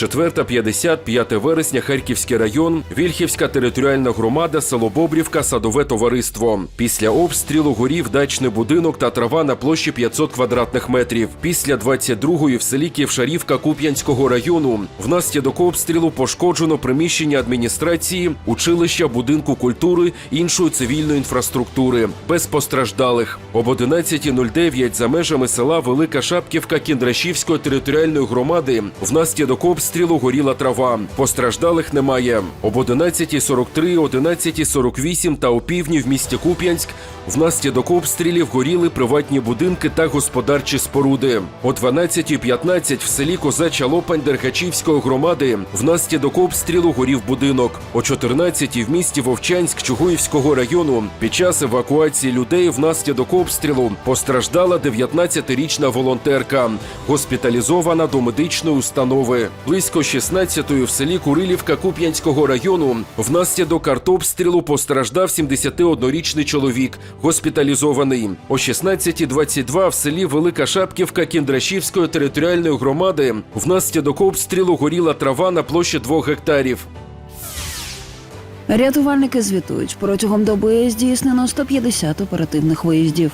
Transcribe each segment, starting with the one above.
4.50, вересня, Харківський район, Вільхівська територіальна громада, село Бобрівка, садове товариство. Після обстрілу горів дачний будинок та трава на площі 500 квадратних метрів. Після 22-ї в селі Ківшарівка Куп'янського району внаслідок обстрілу пошкоджено приміщення адміністрації, училища, будинку культури, іншої цивільної інфраструктури. Без постраждалих. Об 11.09 за межами села Велика Шапківка Кіндрашівської територіальної громади внаслідок обстрілу горіла трава. Постраждалих немає. Об 11.43, 11.48 та опівдні в місті Куп'янськ внаслідок обстрілів горіли приватні будинки та господарчі споруди. О 12.15 в селі Козача Лопань Дергачівської громади внаслідок обстрілу горів будинок. О 14.00 в місті Вовчанськ Чугуївського району під час евакуації людей внаслідок обстрілу постраждала 19-річна волонтерка, госпіталізована до медичної установи. Близько 16-ї в селі Курилівка Куп'янського району внаслідок артобстрілу постраждав 71-річний чоловік, госпіталізований. О 16.22 в селі Велика Шапківка Кіндрашівської територіальної громади внаслідок обстрілу горіла трава на площі 2 гектарів. Рятувальники звітують, протягом доби здійснено 150 оперативних виїздів.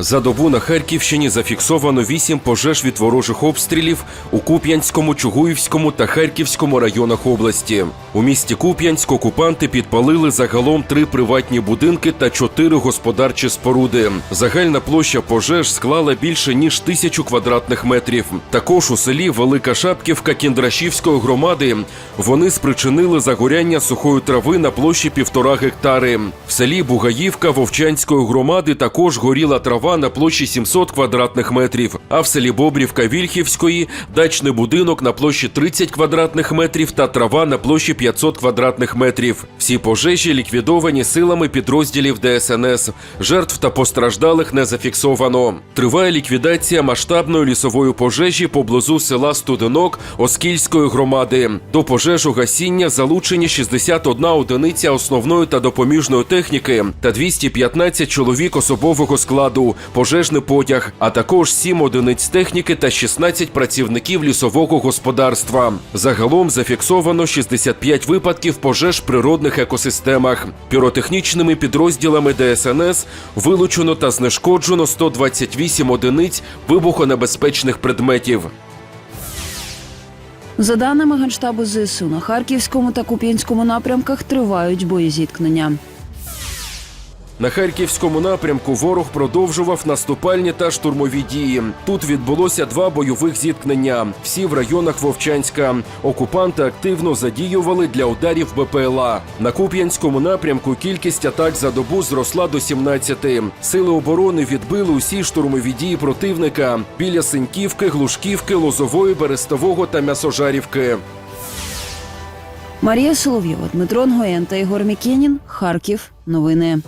За добу на Харківщині зафіксовано вісім пожеж від ворожих обстрілів у Куп'янському, Чугуївському та Харківському районах області. У місті Куп'янськ окупанти підпалили загалом три приватні будинки та чотири господарчі споруди. Загальна площа пожеж склала більше ніж тисячу квадратних метрів. Також у селі Велика Шапківка Кіндрашівської громади вони спричинили загоряння сухої трави на площі півтора гектари. В селі Бугаївка Вовчанської громади також горіла трава на площі 700 квадратних метрів. А в селі Бобрівка Вільхівської дачний будинок на площі 30 квадратних метрів та трава на площі 500 квадратних метрів. Всі пожежі ліквідовані силами підрозділів ДСНС. Жертв та постраждалих не зафіксовано. Триває ліквідація масштабної лісової пожежі поблизу села Студенок Оскільської громади. До пожежу гасіння залучені 61 одиниця основної та допоміжної техніки та 215 чоловік особового складу, пожежний потяг, а також 7 одиниць техніки та 16 працівників лісового господарства. Загалом зафіксовано 65 випадків пожеж в природних екосистемах. Піротехнічними підрозділами ДСНС вилучено та знешкоджено 128 одиниць вибухонебезпечних предметів. За даними Генштабу ЗСУ, на Харківському та Куп'янському напрямках тривають боєзіткнення. На харківському напрямку ворог продовжував наступальні та штурмові дії. Тут відбулося два бойових зіткнення. Всі в районах Вовчанська. Окупанти активно задіювали для ударів БПЛА. На Куп'янському напрямку кількість атак за добу зросла до 17. Сили оборони відбили усі штурмові дії противника біля Синьківки, Глушківки, Лозової, Берестового та М'ясожарівки. Марія Соловйова, Дмитро Нгоєн та Ігор Мікенін. Харків. Новини.